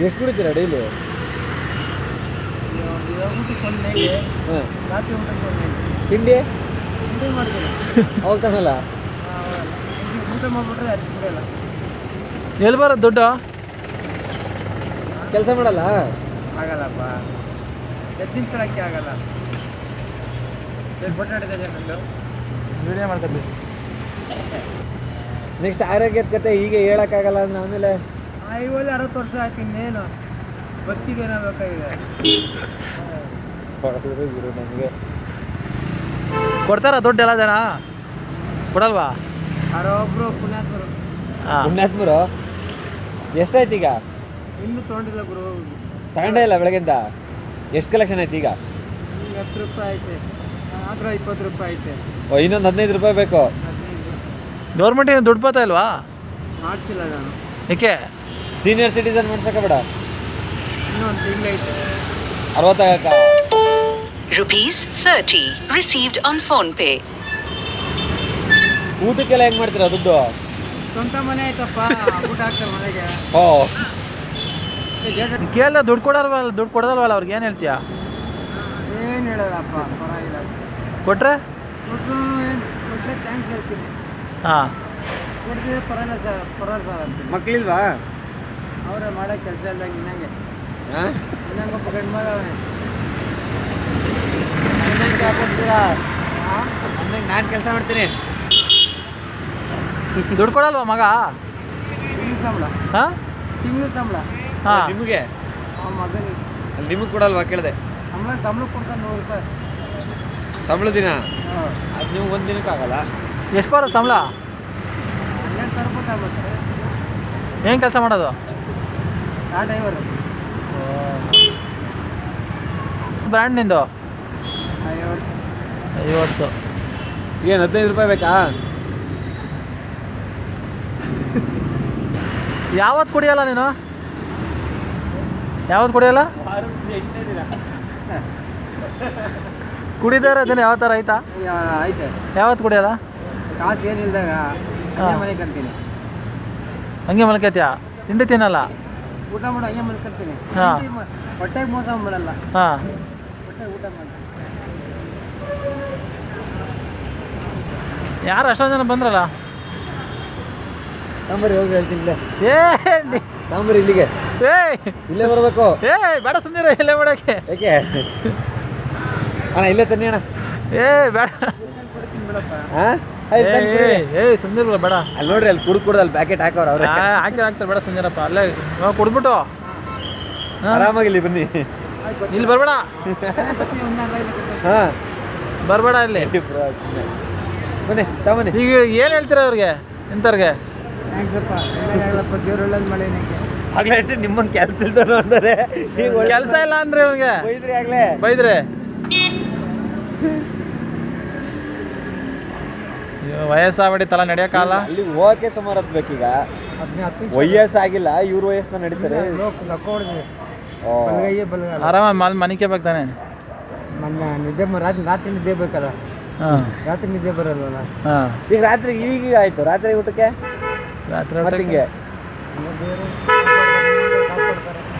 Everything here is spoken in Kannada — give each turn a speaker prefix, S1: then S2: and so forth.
S1: ಎಷ್ಟು ಕುಡಿತೀರಾ ಡೈಲಿ ಹಾಂ.
S2: ರಾತ್ರಿ ಊಟಕ್ಕೆ ಒಂದು ನೈಗೆ
S1: ತಿಂಡಿ?
S2: ತಿಂಡಿ ಮಾಡ್ತೀನಿ
S1: ಅವಾಗ ತಗೊಳಲ್ಲ
S2: ಊಟ ಮಾಡ್ಬಿಟ್ರೆ ಅದು ಕುಡಿಯಲ್ಲ
S3: ಎಲ್ಲಿ ಬರೋದು ದುಡ್ಡು?
S1: ಕೆಲಸ ಮಾಡಲ್ಲ?
S2: ಆಗಲ್ಲಪ್ಪ. ಎದ್ದಿನ ಕಳಕ್ಕೆ ಆಗಲ್ಲ. ಬೊಟ್ಟಾಡಿದೆ
S3: ವಿಡಿಯೋ ಮಾಡ್ಕೊತೀವಿ
S1: ನೆಕ್ಸ್ಟ್ ಆರೋಗ್ಯದ ಕತೆ ಹೀಗೆ ಹೇಳಕ್ಕಾಗಲ್ಲ ಅಂದ್ರೆ ಆಮೇಲೆ
S2: ಐವಲ್ಲಿ ಅರವತ್ತು ವರ್ಷ ಆಯ್ತು ಇನ್ನೇನು? ಬದುಕಿಗೆ ಏನೋ ಬೇಕಾಗಿದೆ?
S1: ಹೊಡೆದ್ರು ಗುರು ನಮಗೆ.
S3: ಕೊಡ್ತಾರ ದುಡ್ಡು ಎಲ್ಲ ಜನ? ಕೊಡಲ್ವಾ?
S2: ಯಾರೋ ಒಬ್ರು ಪುಣ್ಯಾತ್ಮರು.
S3: ಹಾಂ.
S1: ಪುಣ್ಯಾತ್ಮರು? ಎಷ್ಟಾಯ್ತು ಈಗ?
S2: ಇನ್ನೂ ತೊಗೊಂಡಿಲ್ಲ ಗುರು.
S1: ತಗೊಂಡೇ ಇಲ್ಲ ಬೆಳಗಿಂದ? ಎಷ್ಟು ಕಲೆಕ್ಷನ್ ಆಯ್ತು ಈಗ?
S2: ಈಗ ಹತ್ತು ರೂಪಾಯಿ ಐತೆ. ಆದ್ರೆ ಇಪ್ಪತ್ತು ರೂಪಾಯಿ ಐತೆ.
S1: ಓ ಇನ್ನೊಂದು ಹದಿನೈದು ರೂಪಾಯಿ ಬೇಕು.
S2: ಗೌರ್ಮೆಂಟ್
S3: ಏನು ದುಡ್ಡು ಬರ್ತಾ ಇಲ್ವಾ?
S2: ಮಾಡಿಸಿಲ್ಲ ನಾನು.
S3: ಏಕೆ?
S1: ಸೀನಿಯರ್ ಸಿಟಿಸನ್ ಮಾಡಿಸ್ಬೇಕಾ ಬೇಡ ಅರವತ್ತಾಗಕ್ಕ.
S4: Rupees 30 received on PhonePe.
S1: ಊಟಕ್ಕೆಲ್ಲ ಹೆಂಗ್ ಮಾಡ್ತೀರಾ ದುಡ್ಡು?
S2: ಸ್ವಂತ ಮನೆ ಆಯ್ತಪ್ಪ ಊಟ ಹಾಕ್ತಾರೆ ಮನೆಗೆ.
S1: ಓ.
S3: ಕೇಳಿದ ದುಡ್ಡು ಕೊಡಲ್ವಲ್ಲ ದುಡ್ಡು ಕೊಡೋದಲ್ವಲ್ಲ ಅವ್ರಿಗೆ ಏನು ಹೇಳ್ತೀಯಾ?
S2: ಏನು ಹೇಳೋದಪ್ಪ ಪರವಾಗಿಲ್ಲ.
S3: ಕೊಟ್ರೆ?
S2: ಕೊಟ್ಟರು ಥ್ಯಾಂಕ್ಸ್ ಹೇಳ್ತೀನಿ.
S3: ಹಾಂ.
S2: ಕೊಡ್ತೀವಿ ಪರವಾಗಿಲ್ಲ ಸರ್ ಪರವಾಗಿಲ್ಲ ಸರ್ ಅಂತೀನಿ
S1: ಮಕ್ಳಿಲ್ವಾ?
S2: ಅವರೇ ಮಾಡೋ ಕೆಲಸ ಇಲ್ದಂಗೆ ಇನ್ನಂಗೆ ಒಬ್ಬ ಗಂಡು ಮಗ ಅವನೇ
S1: ಹನ್ನೊಂದಕ್ಕೆ ಹಾಕ್ಕೊಡ್ತೀರಾ? ಹನ್ನೊಂದಕ್ಕೆ ನಾನು ಕೆಲಸ ಮಾಡ್ತೀನಿ.
S3: ದುಡ್ಡು ಕೊಡಲ್ವಾ ಮಗ?
S2: ತಿಂಗ್ಳು ಸಂಬಳ.
S3: ಹಾಂ
S2: ತಿಂಗಳು ಸಂಬಳ.
S3: ಹಾಂ
S1: ನಿಮಗೆ?
S2: ಆ ಮಗನಿಗೆ.
S1: ಅಲ್ಲಿ ನಿಮಗೆ ಕೊಡಲ್ವಾ ಕೇಳಿದೆ?
S2: ಸಂಬಳ ಸಂಬಳ ಕೊಡ್ತಾನೆ ನೂರು ರೂಪಾಯಿ.
S1: ಸಂಬಳ ದಿನ? ಅದು ನೀವು ಒಂದು ದಿನಕ್ಕಾಗಲ್ಲ
S3: ಎಷ್ಟು ಬರೋ ಸಂಬಳ?
S2: ಹನ್ನೆರಡು ಸಾವಿರ ರೂಪಾಯಿ
S3: ಏನು ಕೆಲಸ ಮಾಡೋದು? ಬ್ರ್ಯಾಂಡ್ ನಿಂದು?
S2: ಐವತ್ತು.
S1: ಏನು ಹದಿನೈದು ರೂಪಾಯಿ ಬೇಕಾ?
S3: ಯಾವತ್ತು ಕುಡಿಯಲ್ಲ ನೀನು? ಯಾವತ್ತು ಕುಡಿಯಲ್ಲ? ಕುಡಿದಾರ ಅದನ್ನ ಯಾವ ಥರ ಆಯ್ತಾ?
S2: ಐತೆ
S3: ಯಾವತ್ತು ಕುಡಿಯಲ್ಲ?
S2: ಕಾಸು ಏನಿಲ್ದಾಗ ಮನೆ ಕಂತೀನಿ
S3: ಹಂಗೆ ಮಲ್ಕೈತ್ಯಾ? ತಿಂಡಿ ತಿನ್ನಲ್ಲ?
S2: ಊಟ ಮಾಡೋ ಹಂಗೆ ಮಲ್ಕೊಂತೀನಿ
S3: ಹಾ.
S2: ಹೊಟ್ಟೆಗೆ ಮೋಸ ಮಾಡಲ್ಲ ಹೊಟ್ಟೆ ಊಟ ಮಾಡಿ.
S3: ಯಾರು ಅಷ್ಟೊಂದು ಜನ ಬಂದ್ರಲ್ಲ?
S1: ಸಾಂಬಾರು ಹೋಗಿ ಹೇಳ್ತೀನಿ
S3: ಏ ನಿ-
S1: ಇಲ್ಲಿಗೆ.
S3: ಏ.
S1: ಇಲ್ಲೇ ಬರಬೇಕು.
S3: ಏ ಬೇಡ ಸುಮ್ಮನೆ ಇಲ್ಲೇ ಮಾಡಕ್ಕೆ.
S1: ಯಾಕೆ? ಅಣ್ಣ ಇಲ್ಲೇ ತನ್ನಿ ಅಣ್ಣ.
S3: ಏ ಬೇಡ.
S1: ಹಾಂ?
S3: ಏ ಸುಮ್ಮನೆ ಬೇಡ.
S1: ಅಲ್ಲಿ ನೋಡ್ರಿ ಅಲ್ಲಿ ಕುಡ್ ಕುಡ್ದು ಅಲ್ಲಿ ಪ್ಯಾಕೆಟ್ ಹಾಕೋರು ಅವ್ರು.
S3: ಹಾಕಿ ಹಾಕ್ತಾರೆ ಬೇಡ ಸುಂದರಪ್ಪ ಅಲ್ಲೇ ಕುಡ್ಬಿಟ್ಟು ಆರಾಮಾಗಿ
S1: ಇಲ್ಲಿ ಬನ್ನಿ.
S3: ಇಲ್ಲಿ ಬರಬೇಡ.
S1: ಹಾಂ.
S3: ಬರಬೇಡ ಇಲ್ಲಿ.
S1: ಬನ್ನಿ ತಗೊಬನ್ನಿ
S3: ಈಗ ಏನು ಹೇಳ್ತೀರಾ ಅವ್ರಿಗೆ ಇಂಥವ್ರಿಗೆ?
S1: ಆಗ್ಲೇ ಅಷ್ಟೇ ನಿಮ್ಮನ್ನ ಕೆಲಸ ಅಂತಾರೆ. ಈಗ
S3: ಕೆಲಸ ಇಲ್ಲ ಅಂದ್ರೆ ಅವ್ರಿಗೆ
S1: ಬೈದ್ರಿ ಆಗ್ಲೇ.
S3: ಬೈದ್ರೆ? ಅಯ್ಯೋ, ವಯಸ್ಸಾಗ್ಬಿಟ್ಟು ತಲ ನಡೆಯೋಕ್ಕಾಗಲ್ಲ
S1: ಅಲ್ಲಿ ಹೋಗಕ್ಕೆ ಸುಮಾರು ಹತ್ತು ಬೇಕೀಗ. ವಯಸ್ಸಾಗಿಲ್ಲ ಇವ್ರ ವಯಸ್ಸನ್ನ ನಡೀತಾರೆ.
S3: ಆರಾಮ ಮಲ್ ಮನಿಕೆ ಬಗ್ತಾನೆ
S2: ಮೊನ್ನೆ ನಿದ್ದೆ ಮ- ರಾತ್ರಿ ರಾತ್ರಿ ನಿದ್ದೆ ಬೇಕಲ್ಲ.
S3: ಹಾಂ.
S2: ರಾತ್ರಿ ನಿದ್ದೆ ಬರಲ್ವಲ್ಲ
S3: ಹಾಂ.
S1: ಈಗ ರಾತ್ರಿ ಈಗ ಆಯ್ತು ರಾತ್ರಿ ಊಟಕ್ಕೆ?
S3: ರಾತ್ರಿ
S2: ದೇವರು